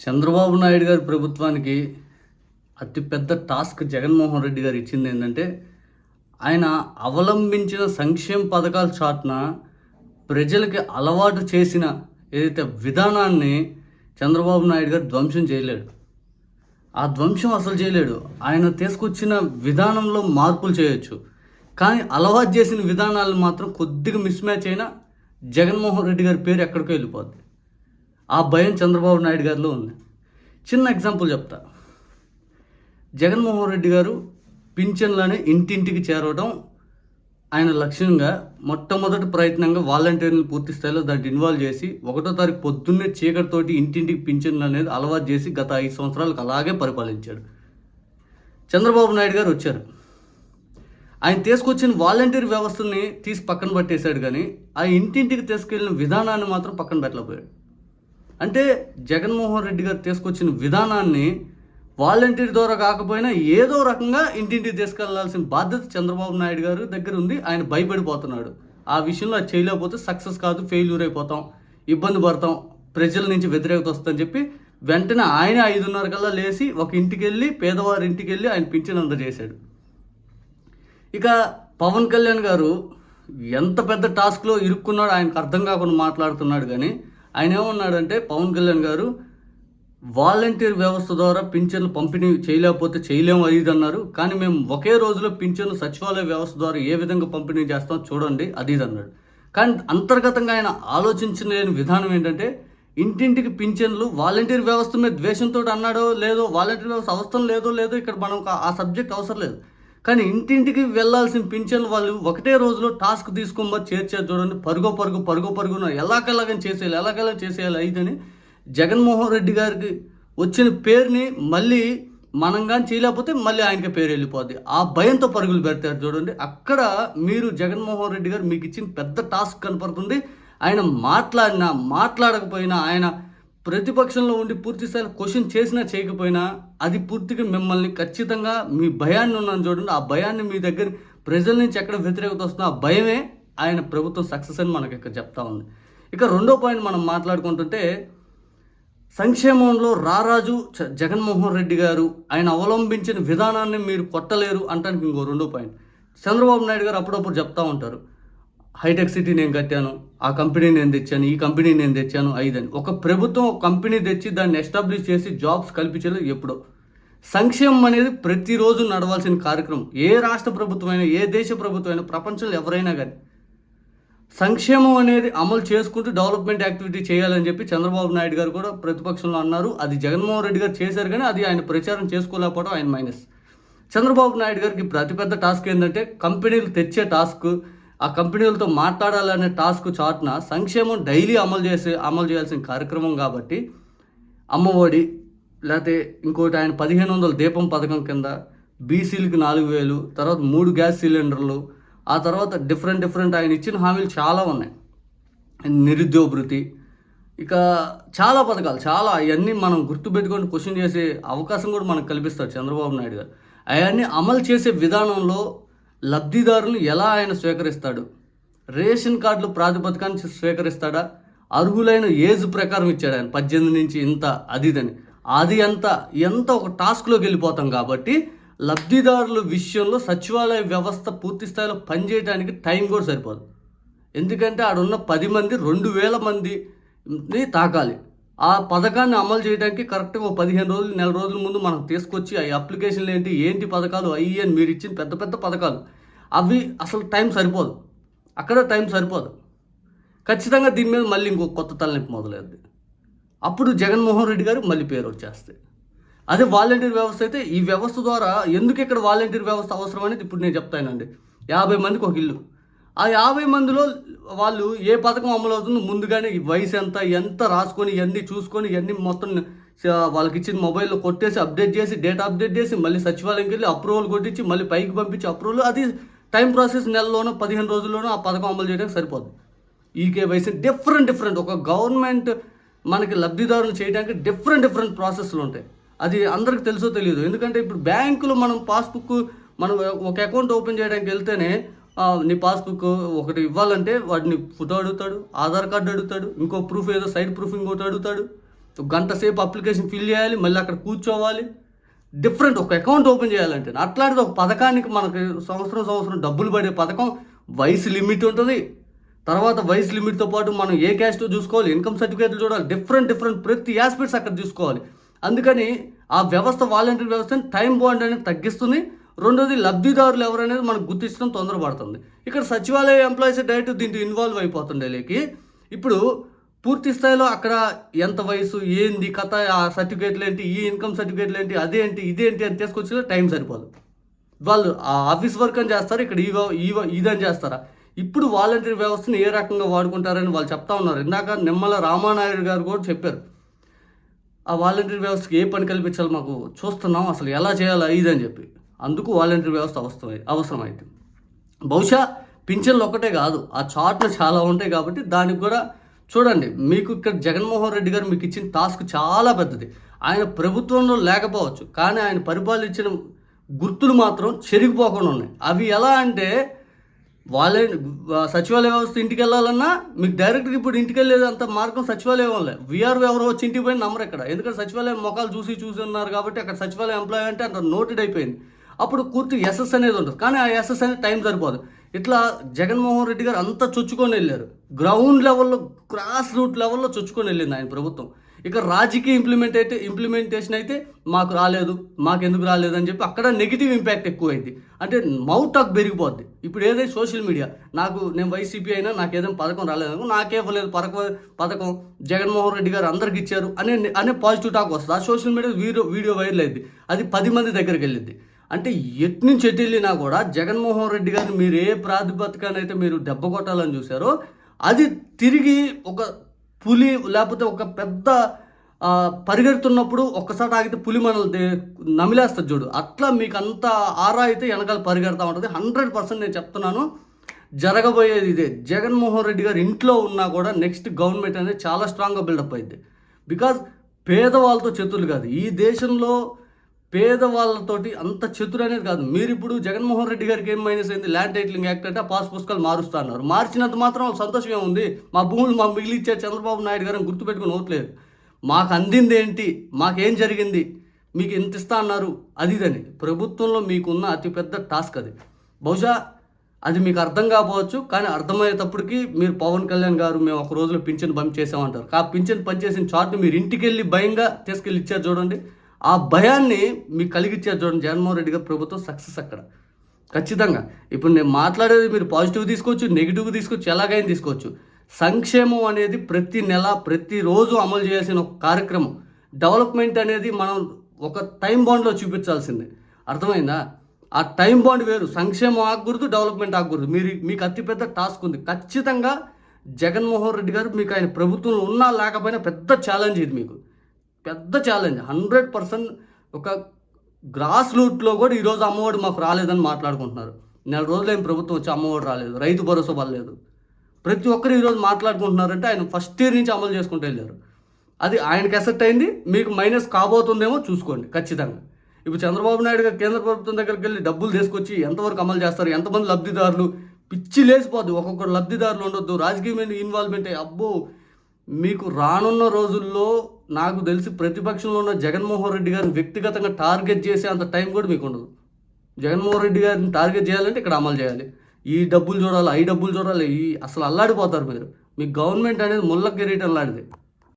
చంద్రబాబు నాయుడు గారి ప్రభుత్వానికి అతిపెద్ద టాస్క్ జగన్మోహన్ రెడ్డి గారు ఇచ్చింది ఏంటంటే ఆయన అవలంబించిన సంక్షేమ పథకాల చాటున ప్రజలకి అలవాటు చేసిన ఏదైతే విధానాన్ని చంద్రబాబు నాయుడు గారు ధ్వంసం చేయలేడు. ఆ ధ్వంసం అసలు చేయలేడు. ఆయన తీసుకొచ్చిన విధానంలో మార్పులు చేయొచ్చు. కానీ అలవాటు చేసిన విధానాలు మాత్రం కొద్దిగా మిస్ మ్యాచ్ అయినా జగన్మోహన్ రెడ్డి గారి పేరు ఎక్కడికో వెళ్ళిపోద్ది. ఆ భయం చంద్రబాబు నాయుడు గారిలో ఉంది. చిన్న ఎగ్జాంపుల్ చెప్తా. జగన్మోహన్ రెడ్డి గారు పింఛన్లని ఇంటింటికి చేరవడం ఆయన లక్ష్యంగా మొట్టమొదటి ప్రయత్నంగా వాలంటీర్ని పూర్తి స్థాయిలో దాంట్లో ఇన్వాల్వ్ చేసి ఒకటో తారీఖు పొద్దున్నే చీకటితోటి ఇంటింటికి పింఛన్లు అనేది అలవాటు చేసి గత ఐదు సంవత్సరాలకు అలాగే పరిపాలించాడు. చంద్రబాబు నాయుడు గారు వచ్చారు. ఆయన తీసుకొచ్చిన వాలంటీర్ వ్యవస్థని తీసి పక్కన పట్టేశాడు కానీ ఆ ఇంటింటికి తీసుకెళ్ళిన విధానాన్ని మాత్రం పక్కన పెట్టలేకపోయాడు. అంటే జగన్మోహన్ రెడ్డి గారు తీసుకొచ్చిన విధానాన్ని వాలంటీర్ ద్వారా కాకపోయినా ఏదో రకంగా ఇంటింటికి తీసుకెళ్ళాల్సిన బాధ్యత చంద్రబాబు నాయుడు గారు దగ్గర ఉంది. ఆయన భయపడిపోతున్నాడు. ఆ విషయంలో అది చేయలేకపోతే సక్సెస్ కాదు ఫెయిల్యూర్ అయిపోతాం ఇబ్బంది పడతాం ప్రజల నుంచి వ్యతిరేకత వస్తుందని చెప్పి వెంటనే ఆయన ఐదున్నర కల్లా లేచి ఒక ఇంటికి వెళ్ళి పేదవారి ఇంటికి వెళ్ళి ఆయన పింఛన్ అందజేశాడు. ఇక పవన్ కళ్యాణ్ గారు ఎంత పెద్ద టాస్క్లో ఇరుక్కున్నాడు ఆయనకు అర్థం కాకుండా మాట్లాడుతున్నాడు కానీ ఆయన ఏమన్నాడంటే పవన్ కళ్యాణ్ గారు వాలంటీర్ వ్యవస్థ ద్వారా పింఛన్లు పంపిణీ చేయలేకపోతే చేయలేము అది అన్నారు. కానీ మేము ఒకే రోజులో పింఛన్లు సచివాలయ వ్యవస్థ ద్వారా ఏ విధంగా పంపిణీ చేస్తాం చూడండి అది ఇది అన్నాడు. కానీ అంతర్గతంగా ఆయన ఆలోచించిన లేని విధానం ఏంటంటే ఇంటింటికి పింఛన్లు వాలంటీర్ వ్యవస్థ మీద ద్వేషంతో అన్నాడో లేదో వాలంటీర్ వ్యవస్థ అవసరం లేదో లేదో ఇక్కడ మనం ఆ సబ్జెక్ట్ అవసరం లేదు. కానీ ఇంటింటికి వెళ్ళాల్సిన పింఛన్లు వాళ్ళు ఒకటే రోజులో టాస్క్ తీసుకొని చేర్చారు చూడండి. పరుగో పరుగు పరుగో పరుగున ఎలాగెలాగని చేసేయాలి ఎలాగెలా చేసేయాలి అయితేని జగన్మోహన్ రెడ్డి గారికి వచ్చిన పేరుని మళ్ళీ మనం కానీ చేయలేకపోతే మళ్ళీ ఆయనకి పేరు వెళ్ళిపోద్ది. ఆ భయంతో పరుగులు పెడతారు చూడండి. అక్కడ మీరు జగన్మోహన్ రెడ్డి గారు మీకు ఇచ్చిన పెద్ద టాస్క్ కనపడుతుంది. ఆయన మాట్లాడినా మాట్లాడకపోయినా ఆయన ప్రతిపక్షంలో ఉండి పూర్తిస్థాయిలో క్వశ్చన్ చేసినా చేయకపోయినా అది పూర్తిగా మిమ్మల్ని ఖచ్చితంగా మీ భయాన్ని ఉన్నాను చూడండి. ఆ భయాన్ని మీ దగ్గర ప్రజల నుంచి ఎక్కడ వ్యతిరేకత వస్తుందో ఆ భయమే ఆయన ప్రభుత్వం సక్సెస్ అని మనకి ఇక్కడ చెప్తా ఉంది. ఇక రెండో పాయింట్ మనం మాట్లాడుకుంటుంటే సంక్షేమంలో రారాజు జగన్మోహన్ రెడ్డి గారు ఆయన అవలంబించిన విధానాన్ని మీరు కొట్టలేరు అంటానికి ఇంకో రెండో పాయింట్. చంద్రబాబు నాయుడు గారు అప్పుడప్పుడు చెప్తా ఉంటారు. హైటెక్ సిటీ నేను కట్టాను ఆ కంపెనీ నేను తెచ్చాను ఈ కంపెనీ నేను తెచ్చాను ఐదని. ఒక ప్రభుత్వం కంపెనీ తెచ్చి దాన్ని ఎస్టాబ్లిష్ చేసి జాబ్స్ కల్పించలేదు ఎప్పుడో. సంక్షేమం అనేది ప్రతిరోజు నడవాల్సిన కార్యక్రమం. ఏ రాష్ట్ర ప్రభుత్వం అయినా ఏ దేశ ప్రభుత్వం అయినా ప్రపంచంలో ఎవరైనా కానీ సంక్షేమం అనేది అమలు చేసుకుంటూ డెవలప్మెంట్ యాక్టివిటీ చేయాలని చెప్పి చంద్రబాబు నాయుడు గారు కూడా ప్రతిపక్షంలో అన్నారు. అది జగన్మోహన్ రెడ్డి గారు చేశారు కానీ అది ఆయన ప్రచారం చేసుకోలేకపోవడం ఆయన మైనస్. చంద్రబాబు నాయుడు గారికి అతిపెద్ద టాస్క్ ఏంటంటే కంపెనీలు తెచ్చే టాస్క్ ఆ కంపెనీలతో మాట్లాడాలనే టాస్క్ చాటున సంక్షేమం డైలీ అమలు చేసే అమలు చేయాల్సిన కార్యక్రమం కాబట్టి అమ్మఒడి లేకపోతే ఇంకోటి ఆయన పదిహేను వందల దీపం పథకం కింద బీసీలకు నాలుగు వేలు తర్వాత మూడు గ్యాస్ సిలిండర్లు ఆ తర్వాత డిఫరెంట్ డిఫరెంట్ ఆయన ఇచ్చిన హామీలు చాలా ఉన్నాయి. నిరుద్యోగ భృతి ఇక చాలా పథకాలు చాలా అవన్నీ మనం గుర్తుపెట్టుకొని క్వశ్చన్ చేసే అవకాశం కూడా మనకు కల్పిస్తారు చంద్రబాబు నాయుడు గారు. అవన్నీ అమలు చేసే విధానంలో లబ్ధిదారులను ఎలా ఆయన స్వీకరిస్తాడు? రేషన్ కార్డులు ప్రాతిపదికాన్ని స్వీకరిస్తాడా? అర్హులైన ఏజ్ ప్రకారం ఇచ్చాడు ఆయన. పద్దెనిమిది నుంచి ఇంత అది ఇదని అది ఎంత? ఎంత ఒక టాస్క్లోకి వెళ్ళిపోతాం కాబట్టి లబ్ధిదారుల విషయంలో సచివాలయ వ్యవస్థ పూర్తి స్థాయిలో పనిచేయడానికి టైం కూడా సరిపోదు. ఎందుకంటే ఆడున్న పది మంది రెండు వేల మందిని తాకాలి. ఆ పథకాన్ని అమలు చేయడానికి కరెక్ట్గా ఒక పదిహేను రోజులు నెల రోజుల ముందు మనం తీసుకొచ్చి ఆ అప్లికేషన్లు ఏంటి ఏంటి పథకాలు అయ్యి అని మీరు ఇచ్చిన పెద్ద పెద్ద పథకాలు. అవి అసలు టైం సరిపోదు. అక్కడ టైం సరిపోదు. ఖచ్చితంగా దీని మీద మళ్ళీ ఇంకో కొత్త తలనొప్పి మొదలవుద్ది అప్పుడు జగన్మోహన్ రెడ్డి గారు మళ్ళీ పేరు వచ్చేస్తాయి. అదే వాలంటీర్ వ్యవస్థ అయితే ఈ వ్యవస్థ ద్వారా ఎందుకు ఇక్కడ వాలంటీర్ వ్యవస్థ అవసరం అనేది ఇప్పుడు నేను చెప్తానండి. యాభై మందికి ఒక ఇల్లు. ఆ యాభై మందిలో వాళ్ళు ఏ పథకం అమలు అవుతుందో ముందుగానే ఈ వయసు ఎంత ఎంత రాసుకొని ఇవన్నీ చూసుకొని ఇవన్నీ మొత్తం వాళ్ళకి ఇచ్చిన మొబైల్లో కొట్టేసి అప్డేట్ చేసి డేటా అప్డేట్ చేసి మళ్ళీ సచివాలయంకి వెళ్ళి అప్రూవల్ కొట్టించి మళ్ళీ పైకి పంపించి అప్రూవల్ అది టైం ప్రాసెస్ నెలలోనూ పదిహేను రోజుల్లోనూ ఆ పథకం అమలు చేయడానికి సరిపోదు ఈకేవైసీ డిఫరెంట్ డిఫరెంట్ ఒక గవర్నమెంట్ మనకి లబ్ధిదారులు చేయడానికి డిఫరెంట్ డిఫరెంట్ ప్రాసెస్లు ఉంటాయి. అది అందరికి తెలుసో తెలియదు. ఎందుకంటే ఇప్పుడు బ్యాంకులో మనం పాస్బుక్ మనం ఒక అకౌంట్ ఓపెన్ చేయడానికి వెళ్తేనే నీ పాస్బుక్ ఒకటి ఇవ్వాలంటే వాడిని ఫోటో అడుగుతాడు ఆధార్ కార్డు అడుగుతాడు ఇంకో ప్రూఫ్ ఏదో సైడ్ ప్రూఫ్ ఇంకోటి అడుగుతాడు. గంట సేపు అప్లికేషన్ ఫిల్ చేయాలి మళ్ళీ అక్కడ కూర్చోవాలి. డిఫరెంట్ ఒక అకౌంట్ ఓపెన్ చేయాలంటే అట్లాంటిది ఒక పథకానికి మనకి సంవత్సరం సంవత్సరం డబ్బులు పడే పథకం వయసు లిమిట్ ఉంటుంది. తర్వాత వయసు లిమిట్తో పాటు మనం ఏ క్యాస్ట్ చూసుకోవాలి? ఇన్కమ్ సర్టిఫికేట్లు చూడాలి. డిఫరెంట్ డిఫరెంట్ ప్రతి ఆస్పెక్ట్స్ అక్కడ చూసుకోవాలి. అందుకని ఆ వ్యవస్థ వాలంటీర్ వ్యవస్థని టైం బాండ్ అనేది తగ్గిస్తుంది. రెండోది లబ్ధిదారులు ఎవరనేది మనకు గుర్తించడం తొందరపడుతుంది. ఇక్కడ సచివాలయ ఎంప్లాయీస్ డైరెక్ట్ దీంట్లో ఇన్వాల్వ్ అయిపోతుండే లేకి ఇప్పుడు పూర్తి స్థాయిలో అక్కడ ఎంత వయసు ఏంది కథ ఆ సర్టిఫికేట్లు ఏంటి ఈ ఇన్కమ్ సర్టిఫికేట్లు ఏంటి అదేంటి ఇదేంటి అని తీసుకొచ్చి టైం సరిపోదు. వాళ్ళు ఆ ఆఫీస్ వర్క్ అని చేస్తారు ఇక్కడ ఈ ఇదని చేస్తారా? ఇప్పుడు వాలంటీర్ వ్యవస్థను ఏ రకంగా వాడుకుంటారని వాళ్ళు చెప్తా ఉన్నారు. ఇందాక నిమ్మల రామానాయుడు గారు కూడా చెప్పారు. ఆ వాలంటీర్ వ్యవస్థకి ఏ పని కల్పించాలి మాకు చూస్తున్నాం అసలు ఎలా చేయాలా ఇదని చెప్పి. అందుకు వాలంటీర్ వ్యవస్థ అవసరం అవసరమైంది. బహుశా పింఛన్లు ఒక్కటే కాదు ఆ చాట్లు చాలా ఉంటాయి కాబట్టి దానికి కూడా చూడండి మీకు ఇక్కడ జగన్మోహన్ రెడ్డి గారు మీకు ఇచ్చిన టాస్క్ చాలా పెద్దది. ఆయన ప్రభుత్వంలో లేకపోవచ్చు కానీ ఆయన పరిపాలించిన గుర్తులు మాత్రం చెరిగిపోకుండా ఉన్నాయి. అవి ఎలా అంటే వాళ్ళే సచివాలయ వ్యవస్థ ఇంటికి వెళ్ళాలన్నా మీకు డైరెక్ట్గా ఇప్పుడు ఇంటికి వెళ్ళేది అంత మార్గం సచివాలయం వల్లే వీఆర్ ఎవరో వచ్చి ఇంటికి పోయి నమ్మరు ఇక్కడ. ఎందుకంటే సచివాలయం మొఖాలు చూసి చూసి ఉన్నారు కాబట్టి అక్కడ సచివాలయం ఎంప్లాయ్ అంటే అంత నోటెడ్ అయిపోయింది. అప్పుడు పూర్తి ఎస్ఎస్ అనేది ఉంటుంది. కానీ ఆ ఎస్ఎస్ అనేది టైం సరిపోదు. ఇట్లా జగన్మోహన్ రెడ్డి గారు అంతా చొచ్చుకొని వెళ్ళారు. గ్రౌండ్ లెవెల్లో క్రాస్ రూట్ లెవెల్లో చొచ్చుకొని వెళ్ళింది ఆయన ప్రభుత్వం. ఇక రాజకీయ ఇంప్లిమెంట్ అయితే ఇంప్లిమెంటేషన్ అయితే మాకు రాలేదు మాకు ఎందుకు రాలేదు అని చెప్పి అక్కడ నెగిటివ్ ఇంపాక్ట్ ఎక్కువైంది. అంటే మౌట్ టాక్ పెరిగిపోద్ది. ఇప్పుడు ఏదైతే సోషల్ మీడియా నాకు నేను వైసీపీ అయినా నాకు ఏదైనా పథకం రాలేదు నాకే ఇవ్వలేదు పథకం పథకం జగన్మోహన్ రెడ్డి గారు అందరికి ఇచ్చారు అనే అనే పాజిటివ్ టాక్ వస్తుంది. ఆ social media video video viral అయింది. అది పది మంది దగ్గరికి వెళ్ళింది. అంటే ఎట్నుంచి ఎటు వెళ్ళినా కూడా జగన్మోహన్ రెడ్డి గారిని మీరు ఏ ప్రాతిపదికనైతే మీరు దెబ్బ కొట్టాలని చూసారో అది తిరిగి ఒక పులి లేకపోతే ఒక పెద్ద పరిగెడుతున్నప్పుడు ఒక్కసారి ఆగితే పులి మనల్ని నమిలేస్తుంది చూడు. అట్లా మీకు అంత ఆరా అయితే వెనకాల పరిగెడతా ఉంటుంది. హండ్రెడ్ పర్సెంట్ నేను చెప్తున్నాను. జరగబోయేది ఇదే. జగన్మోహన్ రెడ్డి గారు ఇంట్లో ఉన్నా కూడా నెక్స్ట్ గవర్నమెంట్ అనేది చాలా స్ట్రాంగ్గా బిల్డప్ అయింది బికాజ్ పేదవాళ్ళతో చేతులు కాదు. ఈ దేశంలో పేదవాళ్ళతోటి అంత చతురు అనేది కాదు. మీరు ఇప్పుడు జగన్మోహన్ రెడ్డి గారికి ఏం మైనస్ అయింది? ల్యాండ్ టైటిలింగ్ యాక్ట్ అంటే పాస్ పుస్తకాలు మారుస్తా అన్నారు మార్చినంత మాత్రం సంతోషం ఏముంది? మా భూములు మా మిగిలిచ్చే చంద్రబాబు నాయుడు గారిని గుర్తుపెట్టుకుని ఓట్లేదు. మాకు అందింది ఏంటి మాకేం జరిగింది? మీకు ఎంత ఇస్తా అన్నారు? అదిదని ప్రభుత్వంలో మీకున్న అతిపెద్ద టాస్క్ అది. బహుశా అది మీకు అర్థం కాకపోవచ్చు కానీ అర్థమయ్యేటప్పటికి మీరు పవన్ కళ్యాణ్ గారు మేము ఒక రోజులో పింఛన్ బంద్ చేసామంటారు ఆ పింఛన్ పనిచేసిన చార్ట్ మీరు ఇంటికి వెళ్ళి భయంగా తీసుకెళ్ళి ఇచ్చారు చూడండి. ఆ భయాన్ని మీకు కలిగించారు చూడండి. జగన్మోహన్ రెడ్డి గారు ప్రభుత్వం సక్సెస్ అక్కడ. ఖచ్చితంగా. ఇప్పుడు నేను మాట్లాడేది మీరు పాజిటివ్ తీసుకోవచ్చు నెగిటివ్ తీసుకోవచ్చు ఎలాగైనా తీసుకోవచ్చు. సంక్షేమం అనేది ప్రతి నెల ప్రతిరోజు అమలు చేయాల్సిన ఒక కార్యక్రమం. డెవలప్మెంట్ అనేది మనం ఒక టైం బాండ్లో చూపించాల్సిందే. అర్థమైందా? ఆ టైం బాండ్ వేరు. సంక్షేమం ఆగకూడదు డెవలప్మెంట్ ఆగకూడదు. మీరు మీకు అతిపెద్ద టాస్క్ ఉంది. ఖచ్చితంగా జగన్మోహన్ రెడ్డి గారు మీకు ఆయన ప్రభుత్వంలో ఉన్నా లేకపోయినా పెద్ద ఛాలెంజ్ ఇది మీకు. పెద్ద ఛాలెంజ్ హండ్రెడ్ పర్సెంట్ ఒక గ్రాస్ రూట్లో కూడా ఈరోజు అమ్మఒడి మాకు రాలేదని మాట్లాడుకుంటున్నారు. నెల రోజులు ఏం ప్రభుత్వం వచ్చి అమ్మఒడి రాలేదు. రైతు భరోసా పడలేదు. ప్రతి ఒక్కరు ఈరోజు మాట్లాడుకుంటున్నారంటే ఆయన ఫస్ట్ ఇయర్ నుంచి అమలు చేసుకుంటూ వెళ్ళారు. అది ఆయనకి ఎసెట్ అయింది. మీకు మైనస్ కాబోతుందేమో చూసుకోండి ఖచ్చితంగా. ఇప్పుడు చంద్రబాబు నాయుడు గారు కేంద్ర ప్రభుత్వం దగ్గరికి వెళ్ళి డబ్బులు తీసుకొచ్చి ఎంతవరకు అమలు చేస్తారు ఎంతమంది లబ్ధిదారులు? పిచ్చి లేసిపోద్ది ఒక్కొక్కరు లబ్ధిదారులు ఉండొద్దు. రాజకీయమైన ఇన్వాల్వ్మెంట్ అబ్బో! మీకు రానున్న రోజుల్లో నాకు తెలిసి ప్రతిపక్షంలో ఉన్న జగన్మోహన్ రెడ్డి గారిని వ్యక్తిగతంగా టార్గెట్ చేసే అంత టైం కూడా మీకు ఉండదు. జగన్మోహన్ రెడ్డి గారిని టార్గెట్ చేయాలంటే ఇక్కడ అమలు చేయాలి. ఈ డబ్బులు చూడాలి ఈ డబ్బులు చూడాలి ఈ అసలు అల్లాడిపోతారు మీరు. మీ గవర్నమెంట్ అనేది ముళ్ళ కిరీటం లాంటిది